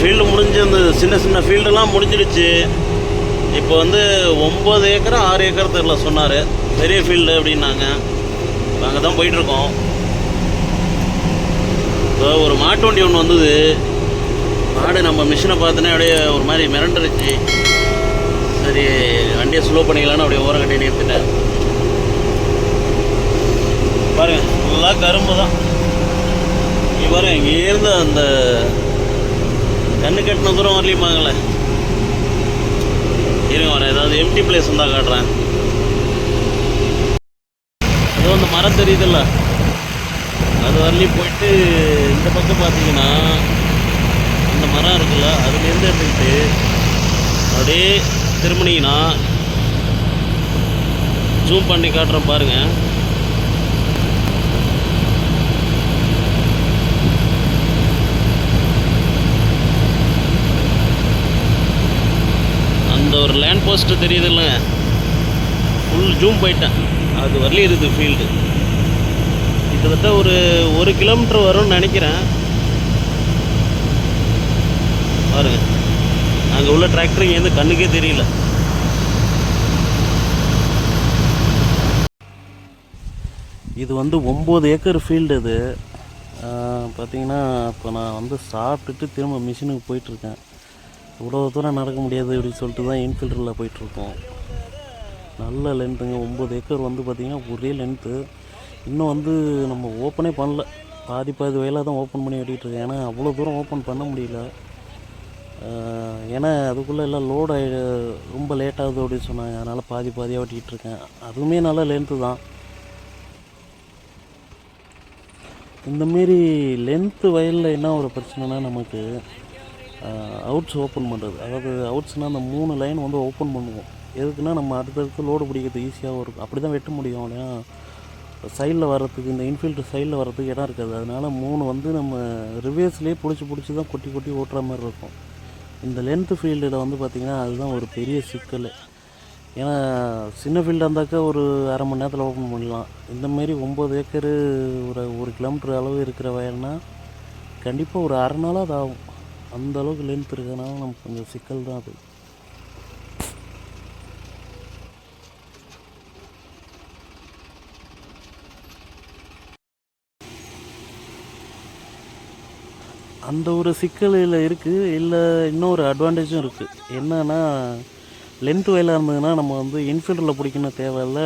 Field முடிஞ்சு அந்த சின்ன சின்ன ஃபீல்டெல்லாம் முடிஞ்சிடுச்சு. இப்போ வந்து ஒம்பது ஏக்கர் ஆறு ஏக்கர் தெரில சொன்னார். பெரிய ஃபீல்டு அப்படின்னாங்க. அங்கே தான் போயிட்டுருக்கோம். இப்போ ஒரு மாட்டு வண்டி ஒன்று வந்தது. மாடு நம்ம மிஷினை பார்த்தோன்னே அப்படியே ஒரு மாதிரி மிரண்டுருச்சு. சரி வண்டியை ஸ்லோ பண்ணிக்கலான்னு அப்படியே ஓரம் கட்டி நிறுத்திட்டேன். பாருங்கள் ஃபுல்லாக கரும்பு தான். இங்கே பாருங்கள் இங்கேருந்து அந்த கண்ணு கட்டின தூரம் வரலையுமாங்களே இருங்க வரேன் ஏதாவது எம்டி பிளேஸ் இருந்தால் காட்டுறேன். ஏதோ அந்த மரம் தெரியுதுல்ல? அது வரலையும் போயிட்டு இந்த பக்கம் பார்த்தீங்கன்னா இந்த மரம் இருக்குல்ல அதுலேருந்து எடுத்துக்கிட்டு அப்படியே திரும்பினீங்கன்னா ஜூம் பண்ணி காட்டுறேன் பாருங்கள் அந்த ஒரு லேண்ட் போஸ்ட்டு தெரியுது இல்லைங்க ஃபுல் ஜூம் போயிட்டேன். அது வரலையும் இருக்குது ஃபீல்டு கிட்டத்தட்ட ஒரு ஒரு கிலோமீட்டர் வரும்னு நினைக்கிறேன். பாருங்க. அங்கே உள்ள டிராக்டர் இங்கேருந்து கண்ணுக்கே தெரியல. இது வந்து ஒம்பது ஏக்கர் ஃபீல்டு இது. பார்த்தீங்கன்னா இப்போ நான் வந்து சாப்பிட்டுட்டு திரும்ப மிஷினுக்கு போயிட்டுருக்கேன் இவ்வளோ தூரம் நடக்க முடியாது அப்படின்னு சொல்லிட்டு தான் இன்ஃபீல்டரில் போயிட்டுருக்கோம். நல்ல லென்த்துங்க ஒம்பது ஏக்கர் வந்து பார்த்திங்கன்னா ஒரே லென்த்து இன்னும் வந்து நம்ம ஓப்பனே பண்ணல. பாதி பாதி வயலாக தான் ஓப்பன் பண்ணி ஓட்டிகிட்டு இருக்கேன். ஏன்னா அவ்வளோ தூரம் ஓப்பன் பண்ண முடியல. ஏன்னா அதுக்குள்ளே எல்லாம் லோட் ஆகி ரொம்ப லேட் ஆகுது அப்படின்னு சொன்னாங்க. அதனால் பாதி பாதியாக வெட்டிக்கிட்டு இருக்கேன். அதுவுமே நல்ல லென்த்து தான். இந்தமாரி லென்த்து வயலில் என்ன ஒரு பிரச்சனைனா நமக்கு அவுட்ஸ் ஓப்பன் பண்ணுறது அதாவது அவுட்ஸ்னால் அந்த மூணு லைன் வந்து ஓப்பன் பண்ணுவோம். எதுக்குன்னா நம்ம அடுத்தடுத்து லோடு பிடிக்கிறது ஈஸியாகவும் இருக்கும். அப்படி தான் வெட்ட முடியும் இல்லையா? சைடில் வர்றதுக்கு இந்த இன்ஃபீல்டு சைடில் வர்றதுக்கு இடம் இருக்காது. அதனால் மூணு வந்து நம்ம ரிவேர்ஸ்லேயே பிடிச்சி பிடிச்சி தான் கொட்டி கொட்டி ஓட்டுற மாதிரி இருக்கும். இந்த லென்த்து ஃபீல்டில் வந்து பார்த்திங்கன்னா அதுதான் ஒரு பெரிய சிக்கல். ஏன்னா சின்ன ஃபீல்டாக இருந்தாக்கா ஒரு அரை மணி நேரத்தில் ஓப்பன் பண்ணலாம். இந்தமாரி ஒம்பது ஏக்கரு ஒரு ஒரு கிலோமீட்டர் அளவு இருக்கிற வயல்னால் கண்டிப்பாக ஒரு அரை நாளாக அது ஆகும். அந்த அளவுக்கு லென்த் இருக்கிறதுனால நமக்கு கொஞ்சம் சிக்கல் தான் அது. அந்த ஒரு சிக்கலில் இருக்குது இல்லை இன்னொரு அட்வான்டேஜும் இருக்குது என்னென்னா லென்த் வயலாக இருந்ததுன்னா நம்ம வந்து இன்ஃபீல்டரில் பிடிக்கணும் தேவையில்ல.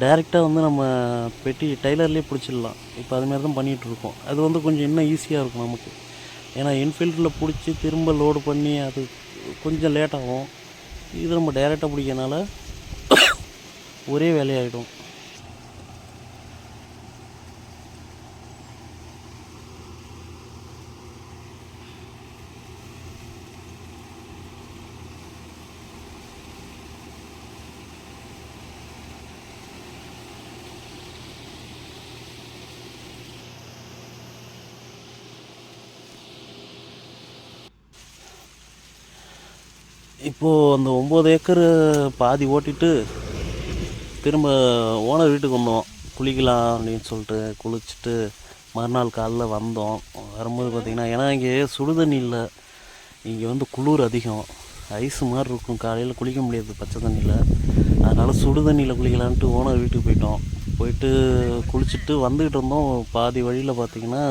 டைரெக்டாக வந்து நம்ம பெட்டி டைலர்லேயே பிடிச்சிடலாம். இப்போ அதுமாரி தான் பண்ணிகிட்ருக்கோம் அது வந்து கொஞ்சம் இன்னும் ஈஸியாக இருக்கும் நமக்கு. ஏன்னா இன்ஃபீல்டரில் பிடிச்சி திரும்ப லோடு பண்ணி அது கொஞ்சம் லேட் ஆகும். இது நம்ம டைரெக்டாக பிடிக்கிறனால ஒரே வேலையாகிடும் இப்போது அந்த ஒம்பது ஏக்கர் பாதி ஓட்டிட்டு திரும்ப ஓனர் வீட்டுக்கு வந்தோம். குளிக்கலாம் அப்படின்னு சொல்லிட்டு குளிச்சுட்டு மறுநாள் காலைல வந்தோம். வரும்போது பார்த்திங்கன்னா ஏன்னா இங்கே சுடுதண்ணி இல்லை. இங்கே வந்து குளிர் அதிகம். ஐஸ் மாதிரி இருக்கும். காலையில் குளிக்க முடியாது பச்சை தண்ணியில். அதனால் சுடுதண்ணியில் குளிக்கலான்ட்டு ஓனர் வீட்டுக்கு போயிட்டோம். போயிட்டு குளிச்சுட்டு வந்துக்கிட்டு இருந்தோம். பாதி வழியில் பார்த்திங்கன்னா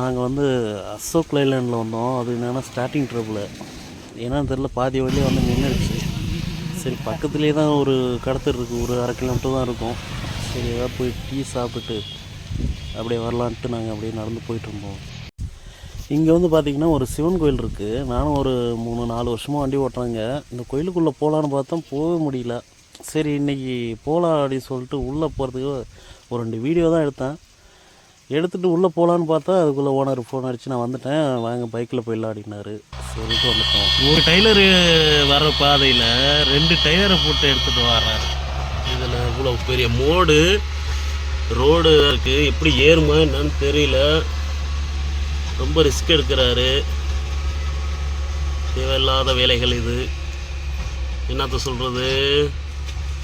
நாங்கள் வந்து அசோக் லைலாண்டில் வந்தோம். அது என்னென்னா ஸ்டார்டிங் ட்ரபிள் என்னன்னு தெரில பாதி வழியே வந்து நின்றுடுச்சு சரி பக்கத்துலேயே தான் ஒரு கடத்தர் இருக்குது ஒரு அரை கிலோமீட்டர் தான் இருக்கும். சரி ஏதாவது போய் டீ சாப்பிட்டு அப்படியே வரலான்ட்டு நாங்கள் அப்படியே நடந்து போயிட்டுருந்தோம் இங்கே வந்து பார்த்திங்கன்னா ஒரு சிவன் கோயில் இருக்குது நானும் ஒரு மூணு நாலு வருஷமாக வண்டி ஓட்டுறாங்க. இந்த கோயிலுக்குள்ளே போகலான்னு பார்த்தா போக முடியல. சரி இன்றைக்கி போகலாம் அப்படின்னு சொல்லிட்டு உள்ளே போகிறதுக்கு ஒரு ரெண்டு வீடியோ தான் எடுத்தேன். எடுத்துகிட்டு உள்ளே போகலான்னு பார்த்தா அதுக்குள்ளே ஓனர் ஃபோன் அடிச்சு நான் வந்துட்டேன். வாங்க பைக்கில் போயிடலாம் அப்படின்னாரு சரிட்டு வந்துட்டோம். ஒரு டைலரு வர பாதையில் ரெண்டு டயரை போட்டு எடுத்துகிட்டு வர்றாரு. இதில் இவ்வளோ பெரிய மோடு ரோடு இருக்குது எப்படி ஏறுமா என்னன்னு தெரியல. ரொம்ப ரிஸ்க் எடுக்கிறாரு. தேவையில்லாத வேலைகள் இது. என்னத்த சொல்கிறது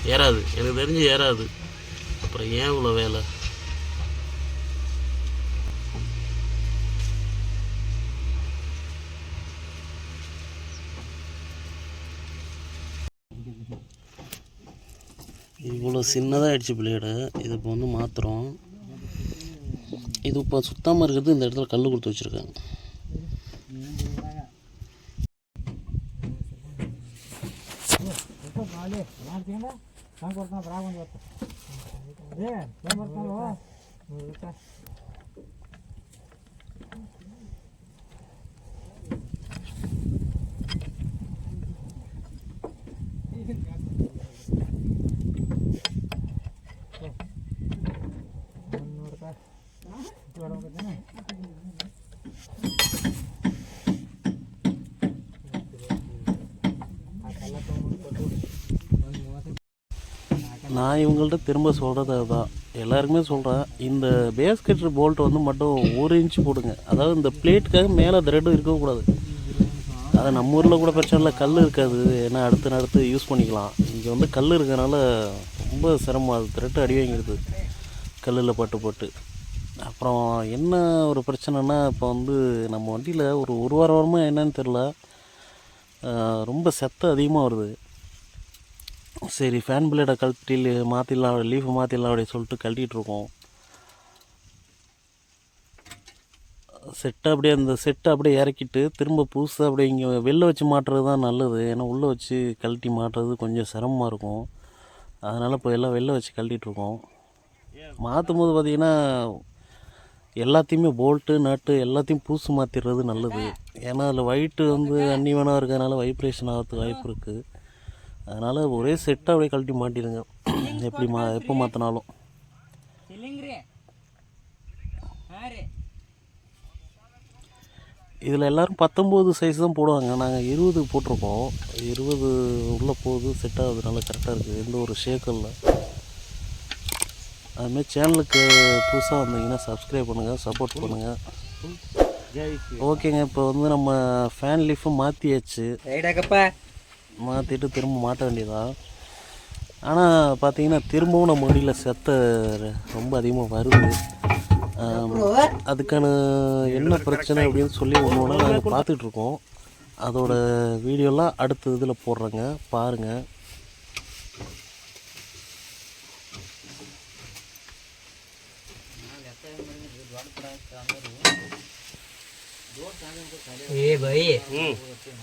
ஏறாது. எனக்கு தெரிஞ்சு ஏறாது. அப்புறம் ஏன் இவ்வளோ வேலை? இவ்வளோ சின்னதாக ஆகிடுச்சு பிளேடு. இது இப்போ வந்து மாற்றுறோம் இது இப்போ சுத்தமாக இருக்கிறது இந்த இடத்துல கல் கொடுத்து வச்சுருக்கேன் நான் இவங்கள்ட்ட திரும்ப சொல்கிறது அதுதான். எல்லாருக்குமே சொல்கிறேன் இந்த பேஸ்கெட் போல்ட் வந்து மட்டும் ஒரு இன்ச் போடுங்க. அதாவது இந்த பிளேட்டுக்காக மேலே த்ரெட்டு இருக்கக்கூடாது அது நம்ம ஊரில் கூட பிரச்சனை இல்லை கல் இருக்காது. ஏன்னா அடுத்து அடுத்து யூஸ் பண்ணிக்கலாம். இங்கே வந்து கல் இருக்கறனால ரொம்ப சிரமம். அது த்ரெட்டு அடி வாங்கிடுது. கல்லில் பட்டு பட்டு. அப்புறம் என்ன ஒரு பிரச்சனைனா இப்போ வந்து நம்ம வண்டியில் ஒரு ஒரு வாரம் வாரமாக என்னன்னு தெரில ரொம்ப செத்த அதிகமாக வருது. சரி ஃபேன் பிளேடை கழட்டி மாற்றிடலாம் லீஃபை மாற்றிடலாம் அப்படி சொல்லிட்டு கழட்டிகிட்டு இருக்கோம். செட்டை அப்படியே அந்த செட்டை அப்படியே இறக்கிட்டு திரும்ப புதுசாக அப்படியே இங்கே வெளில வச்சு மாட்டுறது தான் நல்லது. ஏன்னா உள்ளே வச்சு கழட்டி மாட்டுறது கொஞ்சம் சிரமமாக இருக்கும். அதனால் இப்போ எல்லாம் வெளில வச்சு கழட்டிகிட்ருக்கோம் மாற்றும் போது பார்த்திங்கன்னா எல்லாத்தையுமே போல்ட்டு நட்டு எல்லாத்தையும் பூசு மாற்றிடுறது நல்லது. ஏன்னா அதில் ஒயிட்டு வந்து அன்னிவனாக இருக்கிறதுனால வைப்ரேஷன் ஆகிறதுக்கு வாய்ப்பு இருக்குது அதனால் ஒரே செட்டாக அப்படியே கழட்டி மாட்டிடுங்க எப்படி மா எப்போ மாற்றினாலும் இதில் எல்லோரும் பத்தொம்போது சைஸ் தான் போடுவாங்க. நாங்கள் இருபது போட்டிருக்கோம். இருபது உள்ளே போகுது செட் ஆகுது நல்லா கரெக்டாக இருக்குது எந்த ஒரு ஷேக்கும் இல்லை. அதுமாரி சேனலுக்கு புதுசாக வந்தீங்கன்னா சப்ஸ்கிரைப் பண்ணுங்கள் சப்போர்ட் பண்ணுங்கள் ஓகேங்க இப்போ வந்து நம்ம ஃபேன் லீஃபும் மாற்றியாச்சு மாற்றிட்டு திரும்ப மாட்ட வேண்டியதா? ஆனால் பார்த்தீங்கன்னா திரும்பவும் நம்ம வண்டியில் செத்த ரொம்ப அதிகமாக வருது. அதுக்கான என்ன பிரச்சனை அப்படின்னு சொல்லி ஒன்று ஒன்றா நாங்கள் பார்த்துட்ருக்கோம் அதோட வீடியோலாம் அடுத்த இதில் போடுறேங்க. பாருங்கள் ಏ ಬೈ